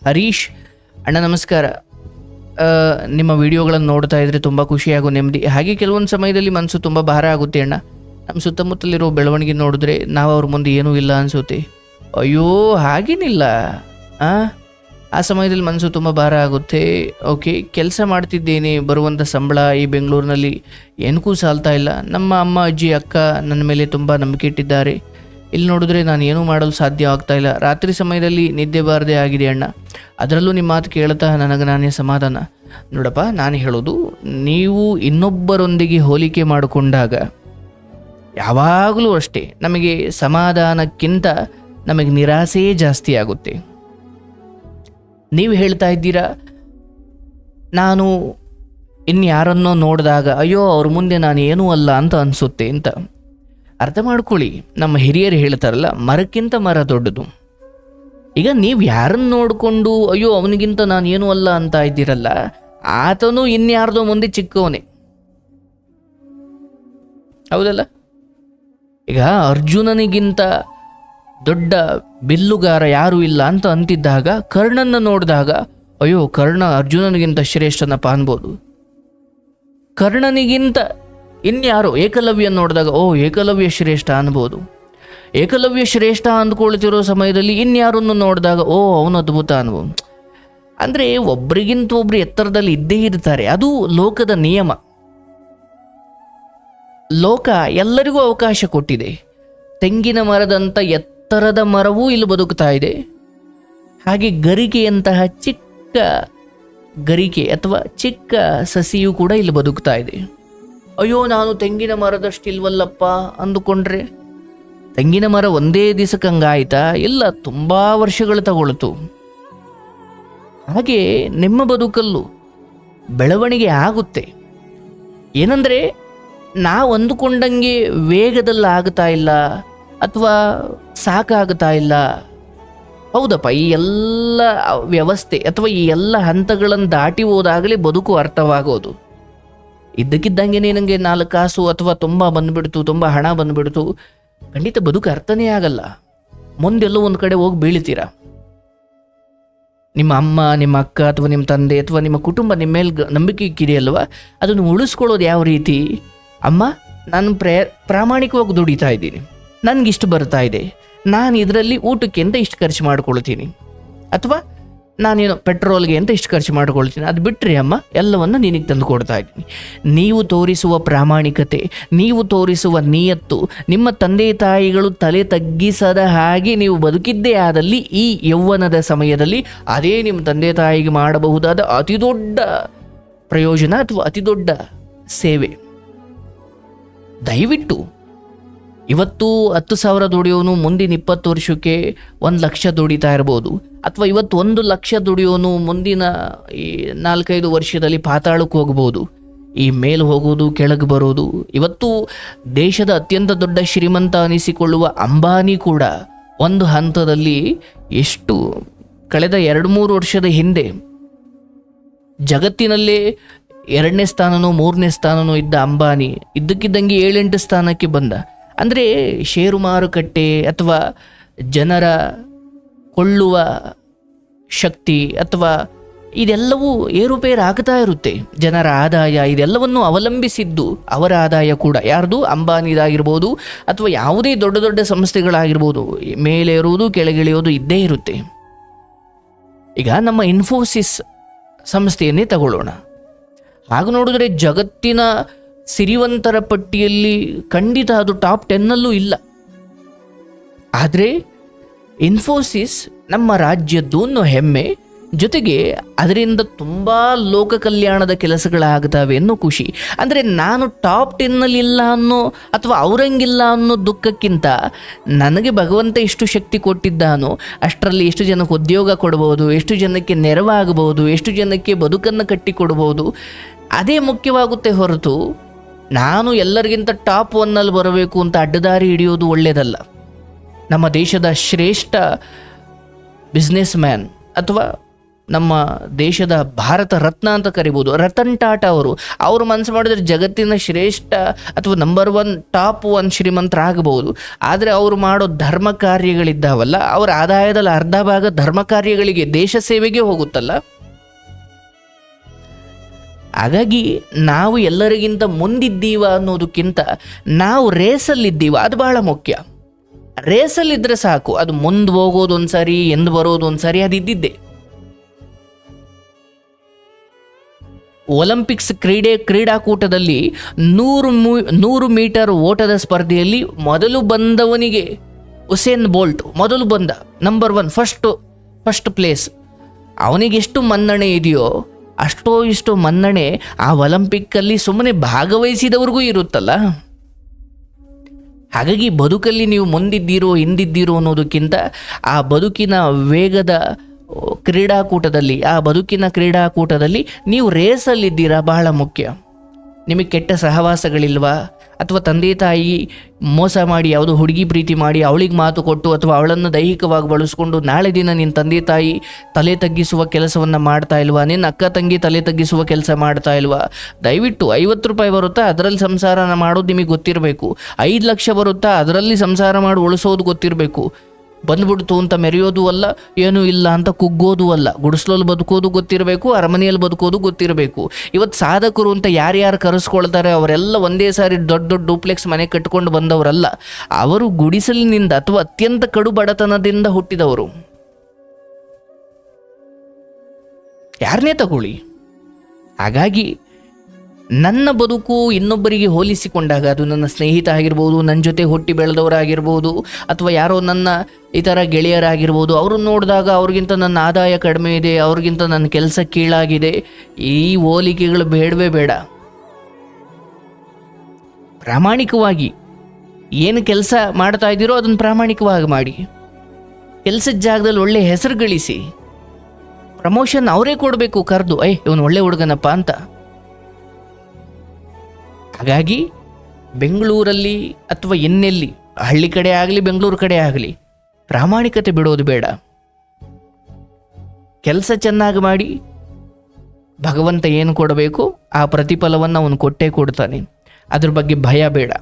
ಹರೀಶ್, ಅಣ್ಣ ನಮಸ್ಕಾರ. ನಿಮ್ಮ ವಿಡಿಯೋಗಳನ್ನು ನೋಡ್ತಾ ಇದ್ರೆ ತುಂಬ ಖುಷಿಯಾಗೋ ನೆಮ್ಮದಿ. ಹಾಗೆ ಕೆಲವೊಂದು ಸಮಯದಲ್ಲಿ ಮನಸ್ಸು ತುಂಬ ಭಾರ ಆಗುತ್ತೆ ಅಣ್ಣ. ನಮ್ಮ ಸುತ್ತಮುತ್ತಲಿರೋ ಬೆಳವಣಿಗೆ ನೋಡಿದ್ರೆ ನಾವು ಅವ್ರ ಮುಂದೆ ಏನೂ ಇಲ್ಲ ಅನಿಸುತ್ತೆ. ಅಯ್ಯೋ, ಹಾಗೇನಿಲ್ಲ. ಹಾಂ ಆ ಸಮಯದಲ್ಲಿ ಮನಸ್ಸು ತುಂಬ ಭಾರ ಆಗುತ್ತೆ. ಓಕೆ, ಕೆಲಸ ಮಾಡ್ತಿದ್ದೇನೆ ಬರುವಂಥ ಸಂಬಳ ಈ ಬೆಂಗಳೂರಿನಲ್ಲಿ ಏನಕ್ಕೂ ಸಾಲ್ತಾ ಇಲ್ಲ. ನಮ್ಮ ಅಮ್ಮ, ಅಜ್ಜಿ, ಅಕ್ಕ ನನ್ನ ಮೇಲೆ ತುಂಬ ನಂಬಿಕೆ ಇಟ್ಟಿದ್ದಾರೆ. ಇಲ್ಲಿ ನೋಡಿದ್ರೆ ನಾನು ಏನೂ ಮಾಡಲು ಸಾಧ್ಯ ಆಗ್ತಾ ಇಲ್ಲ. ರಾತ್ರಿ ಸಮಯದಲ್ಲಿ ನಿದ್ದೆ ಬಾರದೆ ಆಗಿದೆ ಅಣ್ಣ. ಅದರಲ್ಲೂ ನಿಮ್ಮ ಮಾತು ಕೇಳ್ತಾ ನನಗೆ ನಾನೇ ಸಮಾಧಾನ. ನೋಡಪ್ಪ, ನಾನು ಹೇಳೋದು, ನೀವು ಇನ್ನೊಬ್ಬರೊಂದಿಗೆ ಹೋಲಿಕೆ ಮಾಡಿಕೊಂಡಾಗ ಯಾವಾಗಲೂ ಅಷ್ಟೇ ನಮಗೆ ಸಮಾಧಾನಕ್ಕಿಂತ ನಮಗೆ ನಿರಾಸೆಯೇ ಜಾಸ್ತಿ ಆಗುತ್ತೆ. ನೀವು ಹೇಳ್ತಾ ಇದ್ದೀರಾ, ನಾನು ಇನ್ಯಾರನ್ನೋ ನೋಡಿದಾಗ, ಅಯ್ಯೋ, ಅವ್ರ ಮುಂದೆ ನಾನು ಏನೂ ಅಲ್ಲ ಅಂತ ಅನಿಸುತ್ತೆ ಅಂತ. ಅರ್ಥ ಮಾಡ್ಕೊಳ್ಳಿ. ನಮ್ಮ ಹಿರಿಯರು ಹೇಳ್ತಾರಲ್ಲ, ಮರಕ್ಕಿಂತ ಮರ ದೊಡ್ಡದು. ಈಗ ನೀವು ಯಾರನ್ನ ನೋಡಿಕೊಂಡು, ಅಯ್ಯೋ, ಅವನಿಗಿಂತ ನಾನು ಏನೂ ಅಲ್ಲ ಅಂತ ಇದ್ದೀರಲ್ಲ, ಆತನು ಇನ್ಯಾರ್ದೋ ಮುಂದೆ ಚಿಕ್ಕವನೇ. ಹೌದಲ್ಲ? ಈಗ ಅರ್ಜುನನಿಗಿಂತ ದೊಡ್ಡ ಬಿಲ್ಲುಗಾರ ಯಾರೂ ಇಲ್ಲ ಅಂತ ಅಂತಿದ್ದಾಗ ಕರ್ಣನ ನೋಡಿದಾಗ, ಅಯ್ಯೋ, ಕರ್ಣ ಅರ್ಜುನನಿಗಿಂತ ಶ್ರೇಷ್ಠನಪ್ಪ ಅನ್ಬೋದು. ಕರ್ಣನಿಗಿಂತ ಇನ್ಯಾರು ಏಕಲವ್ಯ ನೋಡಿದಾಗ, ಓ, ಏಕಲವ್ಯ ಶ್ರೇಷ್ಠ ಅನ್ಬೋದು. ಏಕಲವ್ಯ ಶ್ರೇಷ್ಠ ಅಂದ್ಕೊಳ್ತಿರೋ ಸಮಯದಲ್ಲಿ ಇನ್ಯಾರನ್ನು ನೋಡಿದಾಗ, ಓ, ಅವನು ಅದ್ಭುತ ಅನ್ಬೋದು. ಅಂದರೆ ಒಬ್ಬರಿಗಿಂತ ಒಬ್ರು ಎತ್ತರದಲ್ಲಿ ಇದ್ದೇ ಇರ್ತಾರೆ. ಅದು ಲೋಕದ ನಿಯಮ. ಲೋಕ ಎಲ್ಲರಿಗೂ ಅವಕಾಶ ಕೊಟ್ಟಿದೆ. ತೆಂಗಿನ ಮರದಂಥ ಎತ್ತರದ ಮರವೂ ಇಲ್ಲಿ ಬದುಕ್ತಾ ಇದೆ. ಹಾಗೆ ಗರಿಕೆಯಂತಹ ಚಿಕ್ಕ ಗರಿಕೆ ಅಥವಾ ಚಿಕ್ಕ ಸಸಿಯು ಕೂಡ ಇಲ್ಲಿ ಬದುಕ್ತಾ ಇದೆ. ಅಯ್ಯೋ, ನಾನು ತೆಂಗಿನ ಮರದಷ್ಟಿಲ್ವಲ್ಲಪ್ಪ ಅಂದುಕೊಂಡ್ರೆ? ತೆಂಗಿನ ಮರ ಒಂದೇ ದಿವಸಕ್ಕಂಗಾಯ್ತಾ ಇಲ್ಲ, ತುಂಬ ವರ್ಷಗಳು ತಗೊಳ್ತು. ಹಾಗೆ ನಿಮ್ಮ ಬದುಕಲ್ಲು ಬೆಳವಣಿಗೆ ಆಗುತ್ತೆ. ಏನಂದರೆ, ನಾವು ಅಂದುಕೊಂಡಂಗೆ ವೇಗದಲ್ಲಿ ಆಗ್ತಾ ಇಲ್ಲ ಅಥವಾ ಸಾಕಾಗ್ತಾ ಇಲ್ಲ. ಹೌದಪ್ಪ, ಈ ಎಲ್ಲ ವ್ಯವಸ್ಥೆ ಅಥವಾ ಈ ಎಲ್ಲ ಹಂತಗಳನ್ನು ದಾಟಿ ಹೋದಾಗಲೇ ಬದುಕು ಅರ್ಥವಾಗೋದು. ಇದ್ದಕ್ಕಿದ್ದಂಗೆ ನನಗೆ ನಾಲ್ಕು ಕಾಸು ಅಥವಾ ತುಂಬ ಬಂದುಬಿಡ್ತು, ತುಂಬ ಹಣ ಬಂದುಬಿಡ್ತು. ಖಂಡಿತ ಬದುಕು ಅರ್ಥನೇ ಆಗಲ್ಲ. ಮುಂದೆಲ್ಲೋ ಒಂದು ಕಡೆ ಹೋಗಿ ಬೀಳ್ತೀರಾ? ನಿಮ್ಮ ಅಮ್ಮ, ನಿಮ್ಮ ಅಕ್ಕ ಅಥವಾ ನಿಮ್ಮ ತಂದೆ ಅಥವಾ ನಿಮ್ಮ ಕುಟುಂಬ ನಿಮ್ಮ ಮೇಲೆ ನಂಬಿಕೆ ಕಿರಿಯಲ್ವಾ ಅದನ್ನು ಉಳಿಸ್ಕೊಳ್ಳೋದು ಯಾವ ರೀತಿ? ಅಮ್ಮ, ನಾನು ಪ್ರೇ ಪ್ರಾಮಾಣಿಕವಾಗಿ ದುಡಿತಾ ಇದ್ದೀನಿ. ನನಗಿಷ್ಟು ಬರ್ತಾ ಇದೆ. ನಾನು ಇದರಲ್ಲಿ ಊಟಕ್ಕೆ ಅಂತ ಇಷ್ಟು ಖರ್ಚು ಮಾಡ್ಕೊಳ್ತೀನಿ. ಅಥವಾ ನಾನೇನು ಪೆಟ್ರೋಲ್ಗೆ ಅಂತ ಇಷ್ಟು ಖರ್ಚು ಮಾಡ್ಕೊಳ್ತೀನಿ. ಅದು ಬಿಟ್ಟರೆ ಅಮ್ಮ, ಎಲ್ಲವನ್ನು ನಿನಗೆ ತಂದು ಕೊಡ್ತಾ ಇದ್ದೀನಿ. ನೀವು ತೋರಿಸುವ ಪ್ರಾಮಾಣಿಕತೆ, ನೀವು ತೋರಿಸುವ ನಿಯತ್ತು, ನಿಮ್ಮ ತಂದೆ ತಾಯಿಗಳು ತಲೆ ತಗ್ಗಿಸದ ಹಾಗೆ ನೀವು ಬದುಕಿದ್ದೇ ಆದಲ್ಲಿ ಈ ಯೌವನದ ಸಮಯದಲ್ಲಿ ಅದೇ ನಿಮ್ಮ ತಂದೆ ತಾಯಿಗೆ ಮಾಡಬಹುದಾದ ಅತಿ ದೊಡ್ಡ ಪ್ರಯೋಜನ ಅಥವಾ ಅತಿ ದೊಡ್ಡ ಸೇವೆ. ದಯವಿಟ್ಟು ಇವತ್ತು ಹತ್ತು ಸಾವಿರ ದುಡಿಯೋನು ಮುಂದಿನ ಇಪ್ಪತ್ತು ವರ್ಷಕ್ಕೆ ಒಂದು ಲಕ್ಷ ದುಡಿತಾ ಇರ್ಬೋದು. ಅಥವಾ ಇವತ್ತು ಒಂದು ಲಕ್ಷ ದುಡಿಯೋನು ಮುಂದಿನ ಈ ನಾಲ್ಕೈದು ವರ್ಷದಲ್ಲಿ ಪಾತಾಳಕ್ಕೆ ಹೋಗ್ಬೋದು. ಈ ಮೇಲೆ ಹೋಗೋದು, ಕೆಳಗೆ ಬರೋದು. ಇವತ್ತು ದೇಶದ ಅತ್ಯಂತ ದೊಡ್ಡ ಶ್ರೀಮಂತ ಅನಿಸಿಕೊಳ್ಳುವ ಅಂಬಾನಿ ಕೂಡ ಒಂದು ಹಂತದಲ್ಲಿ ಎಷ್ಟು ಕಳೆದ ಎರಡು ಮೂರು ವರ್ಷದ ಹಿಂದೆ ಜಗತ್ತಿನಲ್ಲೇ ಎರಡನೇ ಸ್ಥಾನನೋ ಮೂರನೇ ಸ್ಥಾನನೋ ಇದ್ದ ಅಂಬಾನಿ, ಇದ್ದಕ್ಕಿದ್ದಂಗೆ ಏಳೆಂಟು ಸ್ಥಾನಕ್ಕೆ ಬಂದ. ಅಂದರೆ ಷೇರು ಮಾರುಕಟ್ಟೆ ಅಥವಾ ಜನರ ಕೊಳ್ಳುವ ಶಕ್ತಿ ಅಥವಾ ಇದೆಲ್ಲವೂ ಏರುಪೇರು ಆಗ್ತಾ ಇರುತ್ತೆ. ಜನರ ಆದಾಯ ಇದೆಲ್ಲವನ್ನು ಅವಲಂಬಿಸಿದ್ದು ಅವರ ಆದಾಯ ಕೂಡ. ಯಾರ್ದು? ಅಂಬಾನಿದಾಗಿರ್ಬೋದು ಅಥವಾ ಯಾವುದೇ ದೊಡ್ಡ ದೊಡ್ಡ ಸಂಸ್ಥೆಗಳಾಗಿರ್ಬೋದು. ಮೇಲೆ ಇರುವುದು ಕೆಳಗಿಳಿಯೋದು ಇದ್ದೇ ಇರುತ್ತೆ. ಈಗ ನಮ್ಮ ಇನ್ಫೋಸಿಸ್ ಸಂಸ್ಥೆಯನ್ನೇ ತಗೊಳ್ಳೋಣ. ಹಾಗೆ ನೋಡಿದ್ರೆ ಜಗತ್ತಿನ ಸಿರಿವಂತರ ಪಟ್ಟಿಯಲ್ಲಿ ಖಂಡಿತ ಅದು ಟಾಪ್ ಟೆನ್ನಲ್ಲೂ ಇಲ್ಲ. ಆದರೆ ಇನ್ಫೋಸಿಸ್ ನಮ್ಮ ರಾಜ್ಯದ್ದು ಅನ್ನೋ ಹೆಮ್ಮೆ, ಜೊತೆಗೆ ಅದರಿಂದ ತುಂಬ ಲೋಕ ಕಲ್ಯಾಣದ ಕೆಲಸಗಳಾಗ್ತವೆ ಅನ್ನೋ ಖುಷಿ. ಅಂದರೆ ನಾನು ಟಾಪ್ ಟೆನ್ನಲ್ಲಿಲ್ಲ ಅನ್ನೋ ಅಥವಾ ಅವರಂಗಿಲ್ಲ ಅನ್ನೋ ದುಃಖಕ್ಕಿಂತ ನನಗೆ ಭಗವಂತ ಎಷ್ಟು ಶಕ್ತಿ ಕೊಟ್ಟಿದ್ದಾನೋ, ಅಷ್ಟರಲ್ಲಿ ಎಷ್ಟು ಜನಕ್ಕೆ ಉದ್ಯೋಗ ಕೊಡ್ಬೋದು, ಎಷ್ಟು ಜನಕ್ಕೆ ನೆರವಾಗಬಹುದು, ಎಷ್ಟು ಜನಕ್ಕೆ ಬದುಕನ್ನು ಕಟ್ಟಿಕೊಡ್ಬೋದು, ಅದೇ ಮುಖ್ಯವಾಗುತ್ತೆ ಹೊರತು ನಾನು ಎಲ್ಲರಿಗಿಂತ ಟಾಪ್ ಒನ್ನಲ್ಲಿ ಬರಬೇಕು ಅಂತ ಅಡ್ಡದಾರಿ ಹಿಡಿಯೋದು ಒಳ್ಳೆಯದಲ್ಲ ನಮ್ಮ ದೇಶದ ಶ್ರೇಷ್ಠ ಬಿಸ್ನೆಸ್ ಮ್ಯಾನ್ ಅಥವಾ ನಮ್ಮ ದೇಶದ ಭಾರತ ರತ್ನ ಅಂತ ಕರಿಬೋದು, ರತನ್ ಟಾಟಾ ಅವರು. ಅವರು ಮನಸ್ಸು ಮಾಡಿದ್ರೆ ಜಗತ್ತಿನ ಶ್ರೇಷ್ಠ ಅಥವಾ ನಂಬರ್ ಒನ್ ಟಾಪ್ ಒನ್ ಶ್ರೀಮಂತರಾಗಬಹುದು. ಆದರೆ ಅವರು ಮಾಡೋ ಧರ್ಮ ಕಾರ್ಯಗಳಿದ್ದಾವಲ್ಲ, ಅವರ ಆದಾಯದಲ್ಲಿ ಅರ್ಧ ಭಾಗ ಧರ್ಮ ಕಾರ್ಯಗಳಿಗೆ, ದೇಶ ಸೇವೆಗೆ ಹೋಗುತ್ತಲ್ಲ. ಹಾಗಾಗಿ ನಾವು ಎಲ್ಲರಿಗಿಂತ ಮುಂದಿದ್ದೀವ ಅನ್ನೋದಕ್ಕಿಂತ ನಾವು ರೇಸಲ್ಲಿದ್ದೀವ, ಅದು ಬಹಳ ಮುಖ್ಯ. ರೇಸಲ್ಲಿದ್ದರೆ ಸಾಕು, ಅದು ಮುಂದೆ ಹೋಗೋದು ಸಾರಿ ಎಂದು ಬರೋದು ಸಾರಿ ಅದು ಇದ್ದಿದ್ದೆ ಒಲಿಂಪಿಕ್ಸ್ ಕ್ರೀಡೆ, ಕ್ರೀಡಾಕೂಟದಲ್ಲಿ ನೂರು ನೂರು ಮೀಟರ್ ಓಟದ ಸ್ಪರ್ಧೆಯಲ್ಲಿ ಮೊದಲು ಬಂದವನಿಗೆ ಹುಸೇನ್ ಬೋಲ್ಟ್, ಮೊದಲು ಬಂದ number one first first place ಅವನಿಗೆಷ್ಟು ಮನ್ನಣೆ ಇದೆಯೋ ಅಷ್ಟೋ ಇಷ್ಟೋ ಮನ್ನಣೆ ಆ ಒಲಂಪಿಕ್ಕಲ್ಲಿ ಸುಮ್ಮನೆ ಭಾಗವಹಿಸಿದವ್ರಿಗೂ ಇರುತ್ತಲ್ಲ? ಹಾಗಾಗಿ ಬದುಕಲ್ಲಿ ನೀವು ಮುಂದಿದ್ದೀರೋ ಹಿಂದಿದ್ದೀರೋ ಅನ್ನೋದಕ್ಕಿಂತ ಆ ಬದುಕಿನ ವೇಗದ ಕ್ರೀಡಾಕೂಟದಲ್ಲಿ, ಆ ಬದುಕಿನ ಕ್ರೀಡಾಕೂಟದಲ್ಲಿ ನೀವು ರೇಸಲ್ಲಿದ್ದೀರಾ ಬಹಳ ಮುಖ್ಯ. ನಿಮಗೆ ಕೆಟ್ಟ ಸಹವಾಸಗಳಿಲ್ವಾ? ಅಥವಾ ತಂದೆ ತಾಯಿ ಮೋಸ ಮಾಡಿ, ಯಾವುದೋ ಹುಡುಗಿ ಪ್ರೀತಿ ಮಾಡಿ ಅವಳಿಗೆ ಮಾತು ಕೊಟ್ಟು ಅಥವಾ ಅವಳನ್ನು ದೈಹಿಕವಾಗಿ ಬಳಸ್ಕೊಂಡು ನಾಳೆ ದಿನ ನಿನ್ನ ತಂದೆ ತಾಯಿ ತಲೆ ತಗ್ಗಿಸುವ ಕೆಲಸವನ್ನು ಮಾಡ್ತಾ ಇಲ್ವಾ? ನಿನ್ನ ಅಕ್ಕ ತಂಗಿ ತಲೆ ತಗ್ಗಿಸುವ ಕೆಲಸ ಮಾಡ್ತಾ ಇಲ್ವಾ? ದಯವಿಟ್ಟು ಐವತ್ತು ರೂಪಾಯಿ ಬರುತ್ತಾ? ಅದರಲ್ಲಿ ಸಂಸಾರನ ಮಾಡೋದು ನಿಮಗೆ ಗೊತ್ತಿರಬೇಕು. ಐದು ಲಕ್ಷ ಬರುತ್ತಾ? ಅದರಲ್ಲಿ ಸಂಸಾರ ಮಾಡಿ, ಉಳಿಸೋದು ಗೊತ್ತಿರಬೇಕು. ಬಂದ್ಬಿಡ್ತು ಅಂತ ಮೆರೆಯೋದು ಅಲ್ಲ, ಏನೂ ಇಲ್ಲ ಅಂತ ಕುಗ್ಗೋದು ಅಲ್ಲ. ಗುಡಿಸ್ಲಲ್ಲಿ ಬದುಕೋದು ಗೊತ್ತಿರಬೇಕು, ಅರಮನೆಯಲ್ಲಿ ಬದುಕೋದು ಗೊತ್ತಿರಬೇಕು. ಇವತ್ತು ಸಾಧಕರು ಅಂತ ಯಾರ್ಯಾರು ಕರೆಸ್ಕೊಳ್ತಾರೆ, ಅವರೆಲ್ಲ ಒಂದೇ ಸಾರಿ ದೊಡ್ಡ ದೊಡ್ಡ ಡೂಪ್ಲೆಕ್ಸ್ ಮನೆ ಕಟ್ಕೊಂಡು ಬಂದವರಲ್ಲ, ಅವರು ಗುಡಿಸಲಿನಿಂದ ಅಥವಾ ಅತ್ಯಂತ ಕಡು ಬಡತನದಿಂದ ಹುಟ್ಟಿದವರು. ಯಾರನ್ನೇ ತಗೊಳ್ಳಿ. ಹಾಗಾಗಿ ನನ್ನ ಬದುಕು ಇನ್ನೊಬ್ಬರಿಗೆ ಹೋಲಿಸಿಕೊಂಡಾಗ ಅದು ನನ್ನ ಸ್ನೇಹಿತ ಆಗಿರ್ಬೋದು ನನ್ನ ಜೊತೆ ಹುಟ್ಟಿ ಬೆಳೆದವರಾಗಿರ್ಬೋದು, ಅಥವಾ ಯಾರೋ ನನ್ನ ಇತರ ಗೆಳೆಯರಾಗಿರ್ಬೋದು, ಅವ್ರನ್ನ ನೋಡಿದಾಗ ಅವ್ರಿಗಿಂತ ನನ್ನ ಆದಾಯ ಕಡಿಮೆ ಇದೆ, ಅವ್ರಿಗಿಂತ ನನ್ನ ಕೆಲಸ ಕೀಳಾಗಿದೆ. ಈ ಹೋಲಿಕೆಗಳು ಬೇಡವೇ ಬೇಡ. ಪ್ರಾಮಾಣಿಕವಾಗಿ ಏನು ಕೆಲಸ ಮಾಡ್ತಾ ಇದ್ದೀರೋ ಅದನ್ನು ಪ್ರಾಮಾಣಿಕವಾಗಿ ಮಾಡಿ. ಕೆಲಸದ ಜಾಗದಲ್ಲಿ ಒಳ್ಳೆ ಹೆಸರು ಗಳಿಸಿ. ಪ್ರಮೋಷನ್ ಅವರೇ ಕೊಡಬೇಕು ಕರೆದು ಐ ಇವನು ಒಳ್ಳೆ ಹುಡುಗನಪ್ಪ ಅಂತ. ಹಾಗಾಗಿ ಬೆಂಗಳೂರಲ್ಲಿ ಅಥವಾ ಇನ್ನೆಲ್ಲಿ, ಹಳ್ಳಿ ಕಡೆ ಆಗಲಿ, ಬೆಂಗಳೂರು ಕಡೆ ಆಗಲಿ, ಪ್ರಾಮಾಣಿಕತೆ ಬಿಡೋದು ಬೇಡ. ಕೆಲಸ ಚೆನ್ನಾಗಿ ಮಾಡಿ ಭಗವಂತ ಏನು ಕೊಡಬೇಕು, ಆ ಪ್ರತಿಫಲವನ್ನು ಅವನು ಕೊಟ್ಟೇ ಕೊಡ್ತಾನೆ. ಅದ್ರ ಬಗ್ಗೆ ಭಯ ಬೇಡ.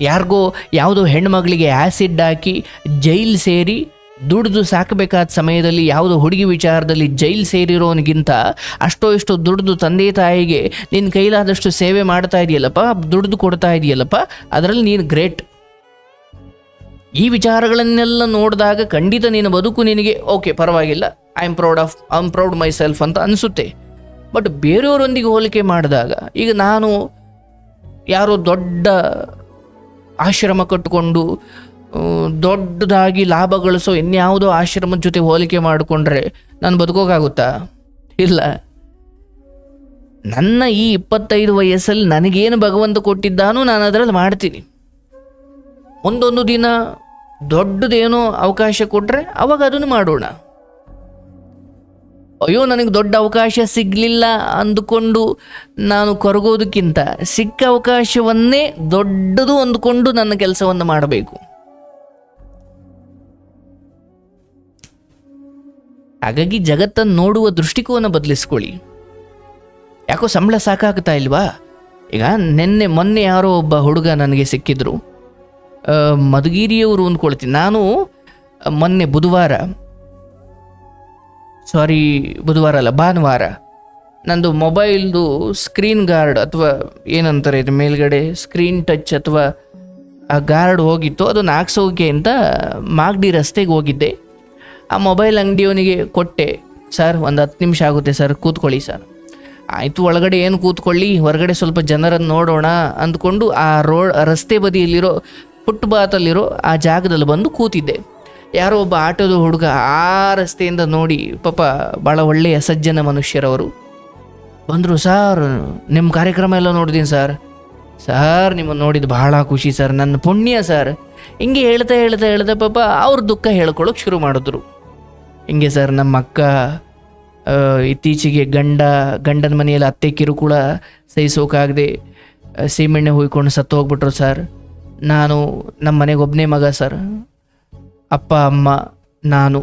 ಯಾರಿಗೋ ಯಾವುದೋ ಹೆಣ್ಮಗಳಿಗೆ ಆ್ಯಸಿಡ್ ಹಾಕಿ ಜೈಲ್ ಸೇರಿ ದುಡ್ದು ಸಾಕಬೇಕಾದ ಸಮಯದಲ್ಲಿ ಯಾವುದೋ ಹುಡುಗಿ ವಿಚಾರದಲ್ಲಿ ಜೈಲ್ ಸೇರಿರೋನಿಗಿಂತ ಅಷ್ಟೋ ಇಷ್ಟೋ ದುಡ್ದು ತಂದೆ ತಾಯಿಗೆ ನಿನ್ನ ಕೈಲಾದಷ್ಟು ಸೇವೆ ಮಾಡ್ತಾ ಇದೆಯಲ್ಲಪ್ಪ, ದುಡ್ದು ಕೊಡ್ತಾ ಇದೆಯಲ್ಲಪ್ಪ, ಅದರಲ್ಲಿ ನೀನು ಗ್ರೇಟ್. ಈ ವಿಚಾರಗಳನ್ನೆಲ್ಲ ನೋಡಿದಾಗ ಖಂಡಿತ ನಿನ್ನ ಬದುಕು ನಿನಗೆ, ಓಕೆ, ಪರವಾಗಿಲ್ಲ, I am proud of, I am proud myself ಅಂತ ಅನಿಸುತ್ತೆ. ಬಟ್ ಬೇರೆಯವರೊಂದಿಗೆ ಹೋಲಿಕೆ ಮಾಡಿದಾಗ, ಈಗ ನಾನು ಯಾರೋ ದೊಡ್ಡ ಆಶ್ರಮ ಕಟ್ಟಿಕೊಂಡು ದೊಡ್ಡದಾಗಿ ಲಾಭ ಗಳಿಸೋ ಇನ್ಯಾವುದೋ ಆಶ್ರಮದ ಜೊತೆ ಹೋಲಿಕೆ ಮಾಡಿಕೊಂಡ್ರೆ ನಾನು ಬದುಕೋಕ್ಕಾಗುತ್ತಾ ಇಲ್ಲ. ನನ್ನ ಈ ಇಪ್ಪತ್ತೈದು ವಯಸ್ಸಲ್ಲಿ ನನಗೇನು ಭಗವಂತ ಕೊಟ್ಟಿದ್ದಾನೋ ನಾನು ಅದರಲ್ಲಿ ಮಾಡ್ತೀನಿ. ಒಂದೊಂದು ದಿನ ದೊಡ್ಡದೇನೋ ಅವಕಾಶ ಕೊಟ್ಟರೆ ಅವಾಗ ಅದನ್ನು ಮಾಡೋಣ. ಅಯ್ಯೋ, ನನಗೆ ದೊಡ್ಡ ಅವಕಾಶ ಸಿಗಲಿಲ್ಲ ಅಂದುಕೊಂಡು ನಾನು ಕೊರಗೋದಕ್ಕಿಂತ ಸಿಕ್ಕ ಅವಕಾಶವನ್ನೇ ದೊಡ್ಡದು ಅಂದುಕೊಂಡು ನನ್ನ ಕೆಲಸವನ್ನು ಮಾಡಬೇಕು. ಹಾಗಾಗಿ ಜಗತ್ತನ್ನು ನೋಡುವ ದೃಷ್ಟಿಕೋನ ಬದಲಿಸ್ಕೊಳ್ಳಿ. ಯಾಕೋ ಸಂಬಳ ಸಾಕಾಗ್ತಾ ಇಲ್ವಾ? ಈಗ ನಿನ್ನೆ, ಮೊನ್ನೆ ಯಾರೋ ಒಬ್ಬ ಹುಡುಗ ನನಗೆ ಸಿಕ್ಕಿದ್ರು. ಮಧುಗಿರಿಯವರು ಅಂದ್ಕೊಳ್ತೀನಿ. ನಾನು ಮೊನ್ನೆ ಬುಧವಾರ, ಸಾರಿ, ಬುಧವಾರ ಅಲ್ಲ, ಭಾನುವಾರ, ನಂದು ಮೊಬೈಲ್ದು ಸ್ಕ್ರೀನ್ ಗಾರ್ಡ್ ಅಥವಾ ಏನಂತಾರೆ ಇದು ಮೇಲ್ಗಡೆ, ಸ್ಕ್ರೀನ್ ಟಚ್ ಅಥವಾ ಆ ಗಾರ್ಡ್ ಹೋಗಿತ್ತು. ಅದನ್ನು ಹಾಕ್ಸೋಕೆ ಅಂತ ಮಾಗಡಿ ರಸ್ತೆಗೆ ಹೋಗಿದ್ದೆ. ಆ ಮೊಬೈಲ್ ಅಂಗಡಿಯವನಿಗೆ ಕೊಟ್ಟೆ, ಸರ್, ಒಂದು ಹತ್ತು ನಿಮಿಷ ಆಗುತ್ತೆ, ಸರ್, ಕೂತ್ಕೊಳ್ಳಿ, ಸರ್. ಆಯಿತು, ಒಳಗಡೆ ಏನು ಕೂತ್ಕೊಳ್ಳಿ, ಹೊರಗಡೆ ಸ್ವಲ್ಪ ಜನರನ್ನು ನೋಡೋಣ ಅಂದ್ಕೊಂಡು ಆ ರೋಡ್ ರಸ್ತೆ ಬದಿಯಲ್ಲಿರೋ ಫುಟ್ಪಾತಲ್ಲಿರೋ ಆ ಜಾಗದಲ್ಲಿ ಬಂದು ಕೂತಿದ್ದೆ. ಯಾರೋ ಒಬ್ಬ ಆಟೋದ ಹುಡುಗ ಆ ರಸ್ತೆಯಿಂದ ನೋಡಿ, ಪಾಪ ಭಾಳ ಒಳ್ಳೆಯ ಸಜ್ಜನ ಮನುಷ್ಯರವರು. ಬಂದರು, ಸರ್ ನಿಮ್ಮ ಕಾರ್ಯಕ್ರಮ ಎಲ್ಲ ನೋಡಿದ್ದೀನಿ ಸರ್. ಸರ್ ನಿಮ್ಮನ್ನು ನೋಡಿದ್ದು ಬಹಳ ಖುಷಿ, ಸರ್. ನನ್ನ ಪುಣ್ಯ, ಸರ್. ಹಿಂಗೆ ಹೇಳ್ತಾ ಹೇಳ್ತಾ ಹೇಳ್ತಾ ಪಾಪ ಅವ್ರ ದುಃಖ ಹೇಳ್ಕೊಳ್ಳೋಕೆ ಶುರು ಮಾಡಿದ್ರು. ಹಿಂಗೆ ಸರ್ ನಮ್ಮ ಅಕ್ಕ ಇತ್ತೀಚೆಗೆ ಗಂಡ, ಗಂಡನ ಮನೆಯಲ್ಲಿ ಅತ್ತೆ ಕಿರುಕುಳ ಸಹಿಸೋಕಾಗದೆ ಸೀಮೆಣ್ಣೆ ಹುಯ್ಕೊಂಡು ಸತ್ತು ಹೋಗ್ಬಿಟ್ರು ಸರ್. ನಾನು ನಮ್ಮ ಮನೆಗೆ ಒಬ್ಬನೇ ಮಗ ಸರ್. ಅಪ್ಪ, ಅಮ್ಮ, ನಾನು.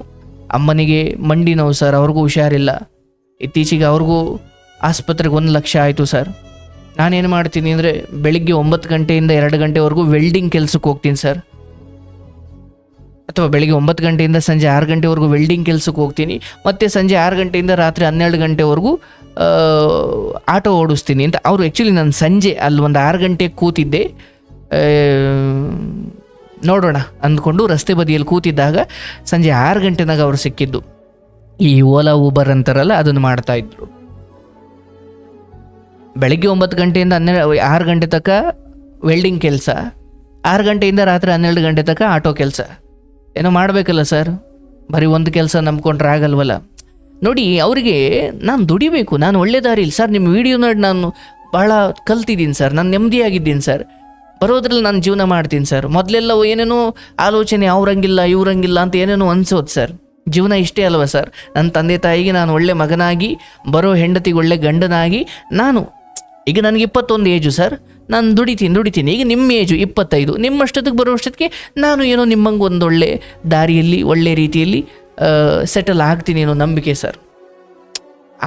ಅಮ್ಮನಿಗೆ ಮಂಡಿ ನೋವು ಸರ್, ಅವ್ರಿಗೂ ಹುಷಾರಿಲ್ಲ. ಇತ್ತೀಚೆಗೆ ಅವ್ರಿಗೂ ಆಸ್ಪತ್ರೆಗೆ ಒಂದು ಲಕ್ಷ ಆಯಿತು ಸರ್. ನಾನೇನು ಮಾಡ್ತೀನಿ ಅಂದರೆ, ಬೆಳಿಗ್ಗೆ ಒಂಬತ್ತು ಗಂಟೆಯಿಂದ ಎರಡು ಗಂಟೆವರೆಗೂ ವೆಲ್ಡಿಂಗ್ ಕೆಲಸಕ್ಕೆ ಹೋಗ್ತೀನಿ ಸರ್. ಅಥವಾ ಬೆಳಿಗ್ಗೆ ಒಂಬತ್ತು ಗಂಟೆಯಿಂದ ಸಂಜೆ ಆರು ಗಂಟೆವರೆಗೂ ವೆಲ್ಡಿಂಗ್ ಕೆಲಸಕ್ಕೆ ಹೋಗ್ತೀನಿ. ಮತ್ತು ಸಂಜೆ ಆರು ಗಂಟೆಯಿಂದ ರಾತ್ರಿ ಹನ್ನೆರಡು ಗಂಟೆವರೆಗೂ ಆಟೋ ಓಡಿಸ್ತೀನಿ ಅಂತ. ಅವರು ಆ್ಯಕ್ಚುಲಿ ನಾನು ಸಂಜೆ ಅಲ್ಲಿ ಒಂದು ಆರು ಗಂಟೆಗೆ ಕೂತಿದ್ದೆ. ನೋಡೋಣ ಅಂದ್ಕೊಂಡು ರಸ್ತೆ ಬದಿಯಲ್ಲಿ ಕೂತಿದ್ದಾಗ ಸಂಜೆ ಆರು ಗಂಟೆನಾಗ ಅವರು ಸಿಕ್ಕಿದ್ದು. ಈ ಓಲಾ ಊಬರ್ ಅಂತಾರಲ್ಲ, ಅದನ್ನು ಮಾಡ್ತಾ ಇದ್ರು. ಬೆಳಗ್ಗೆ ಒಂಬತ್ತು ಗಂಟೆಯಿಂದ ಹನ್ನೆರಡು ಆರು ಗಂಟೆ ತನಕ ವೆಲ್ಡಿಂಗ್ ಕೆಲಸ. ಆರು ಗಂಟೆಯಿಂದ ರಾತ್ರಿ ಹನ್ನೆರಡು ಗಂಟೆ ತನಕ ಆಟೋ ಕೆಲಸ. ಏನೋ ಮಾಡಬೇಕಲ್ಲ ಸರ್? ಬರೀ ಒಂದು ಕೆಲಸ ನಂಬ್ಕೊಂಡ್ರೆ ಆಗಲ್ವಲ್ಲ? ನೋಡಿ, ಅವರಿಗೆ ನಾನು ದುಡಿಬೇಕು, ನಾನು ಒಳ್ಳೆ ದಾರಿಲಿ. ಸರ್, ನಿಮ್ಮ ವಿಡಿಯೋ ನೋಡಿ ನಾನು ಭಾಳ ಕಲ್ತಿದ್ದೀನಿ ಸರ್, ನಾನು ನೆಮ್ಮದಿಯಾಗಿದ್ದೀನಿ ಸರ್. ಬರೋದ್ರಲ್ಲಿ ನಾನು ಜೀವನ ಮಾಡ್ತೀನಿ ಸರ್. ಮೊದಲೆಲ್ಲ ಏನೇನೋ ಆಲೋಚನೆ ಅವ್ರಂಗಿಲ್ಲ, ಇವ್ರಂಗಿಲ್ಲ ಅಂತ ಏನೇನೋ ಅನ್ಸೋದು ಸರ್. ಜೀವನ ಇಷ್ಟೇ ಅಲ್ವಾ ಸರ್? ನನ್ನ ತಂದೆ ತಾಯಿಗೆ ನಾನು ಒಳ್ಳೆ ಮಗನಾಗಿ, ಬರೋ ಹೆಂಡತಿಗೆ ಒಳ್ಳೆ ಗಂಡನಾಗಿ, ನಾನು, ಈಗ ನನಗೆ ಇಪ್ಪತ್ತೊಂದು ಏಜು ಸರ್. ನಾನು ದುಡಿತೀನಿ ದುಡಿತೀನಿ. ಈಗ ನಿಮ್ಮ ಏಜು ಇಪ್ಪತ್ತೈದು. ನಿಮ್ಮಷ್ಟೊತ್ತಿಗೆ ಬರೋ ಅಷ್ಟೊತ್ತಿಗೆ ನಾನು ಏನೋ ನಿಮ್ಮಂಗೆ ಒಂದೊಳ್ಳೆ ದಾರಿಯಲ್ಲಿ, ಒಳ್ಳೆ ರೀತಿಯಲ್ಲಿ ಸೆಟಲ್ ಆಗ್ತೀನಿ ಅನ್ನೋ ನಂಬಿಕೆ ಸರ್.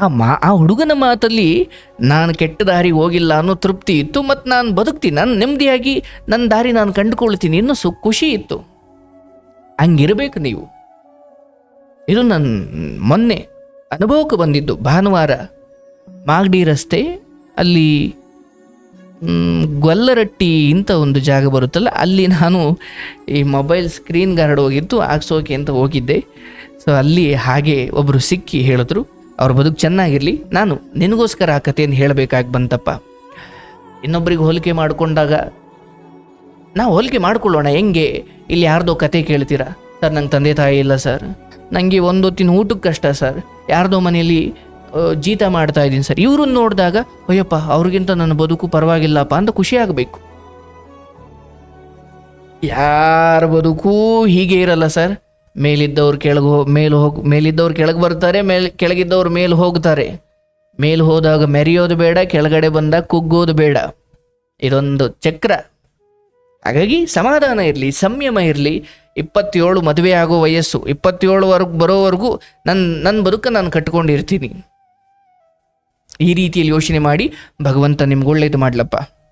ಆ ಮಾ, ಆ ಹುಡುಗನ ಮಾತಲ್ಲಿ ನಾನು ಕೆಟ್ಟ ದಾರಿ ಹೋಗಿಲ್ಲ ಅನ್ನೋ ತೃಪ್ತಿ ಇತ್ತು ಮತ್ತು ನಾನು ಬದುಕ್ತೀನಿ. ನಾನು ನೆಮ್ಮದಿಯಾಗಿ ನನ್ನ ದಾರಿ ನಾನು ಕಂಡುಕೊಳ್ತೀನಿ ಇನ್ನೂ ಸು, ಖುಷಿ ಇತ್ತು. ಹಂಗಿರಬೇಕು ನೀವು. ಇದು ನನ್ನ ಮೊನ್ನೆ ಅನುಭವಕ್ಕೆ ಬಂದಿದ್ದು ಭಾನುವಾರ ಮಾಗಡಿ ರಸ್ತೆ ಅಲ್ಲಿ ಗೊಲ್ಲರಟ್ಟಿ ಅಂತ ಒಂದು ಜಾಗ ಬರುತ್ತಲ್ಲ, ಅಲ್ಲಿ ನಾನು ಈ ಮೊಬೈಲ್ ಸ್ಕ್ರೀನ್ ಗಾರ್ಡ್ ಹೋಗಿತ್ತು ಹಾಕ್ಸೋಕೆ ಅಂತ ಹೋಗಿದ್ದೆ. ಸೊ ಅಲ್ಲಿ ಹಾಗೆ ಒಬ್ಬರು ಸಿಕ್ಕಿ ಹೇಳಿದ್ರು, ಅವ್ರ ಬದುಕು ಚೆನ್ನಾಗಿರಲಿ, ನಾನು ನಿನಗೋಸ್ಕರ ಆ ಕಥೆಯನ್ನು ಹೇಳಬೇಕಾಗಿ ಬಂತಪ್ಪ. ಇನ್ನೊಬ್ಬರಿಗೆ ಹೋಲಿಕೆ ಮಾಡಿಕೊಂಡಾಗ, ನಾವು ಹೋಲಿಕೆ ಮಾಡ್ಕೊಳ್ಳೋಣ, ಹೆಂಗೆ? ಇಲ್ಲಿ ಯಾರ್ದೋ ಕತೆ ಕೇಳ್ತೀರಾ? ಸರ್, ನಂಗೆ ತಂದೆ ತಾಯಿ ಇಲ್ಲ, ಸರ್. ನನಗೆ ಒಂದೊತ್ತಿನ ಊಟಕ್ಕೆ ಕಷ್ಟ ಸರ್. ಯಾರ್ದೋ ಮನೆಯಲ್ಲಿ ಜೀತ ಮಾಡ್ತಾ ಇದ್ದೀನಿ ಸರ್. ಇವ್ರನ್ನ ನೋಡಿದಾಗ, ಅಯ್ಯಪ್ಪ, ಅವ್ರಿಗಿಂತ ನನ್ನ ಬದುಕು ಪರವಾಗಿಲ್ಲಪ್ಪ ಅಂತ ಖುಷಿ ಆಗಬೇಕು. ಯಾರ ಬದುಕು ಹೀಗೆ ಇರಲ್ಲ ಸರ್. ಮೇಲಿದ್ದವ್ರು ಕೆಳಗೆ ಹೋ, ಮೇಲೆ ಹೋಗಿ, ಮೇಲಿದ್ದವ್ರು ಕೆಳಗೆ ಬರ್ತಾರೆ, ಮೇಲೆ, ಕೆಳಗಿದ್ದವ್ರು ಮೇಲೆ ಹೋಗ್ತಾರೆ. ಮೇಲೆ ಹೋದಾಗ ಮೆರೆಯೋದು ಬೇಡ, ಕೆಳಗಡೆ ಬಂದಾಗ ಕುಗ್ಗೋದು ಬೇಡ. ಇದೊಂದು ಚಕ್ರ. ಹಾಗಾಗಿ ಸಮಾಧಾನ ಇರಲಿ, ಸಂಯಮ ಇರಲಿ. ಇಪ್ಪತ್ತೇಳು ಮದುವೆ ಆಗೋ ವಯಸ್ಸು ಇಪ್ಪತ್ತೇಳುವರೆಗೂ ಬರೋವರೆಗೂ ನನ್ನ ನನ್ನ ಬದುಕನ್ನು ನಾನು ಕಟ್ಕೊಂಡಿರ್ತೀನಿ. ಈ ರೀತಿಯಲ್ಲಿ ಯೋಚನೆ ಮಾಡಿ ಭಗವಂತ ನಿಮ್ಗೆ ಒಳ್ಳೇದು ಮಾಡ್ಲಪ್ಪ.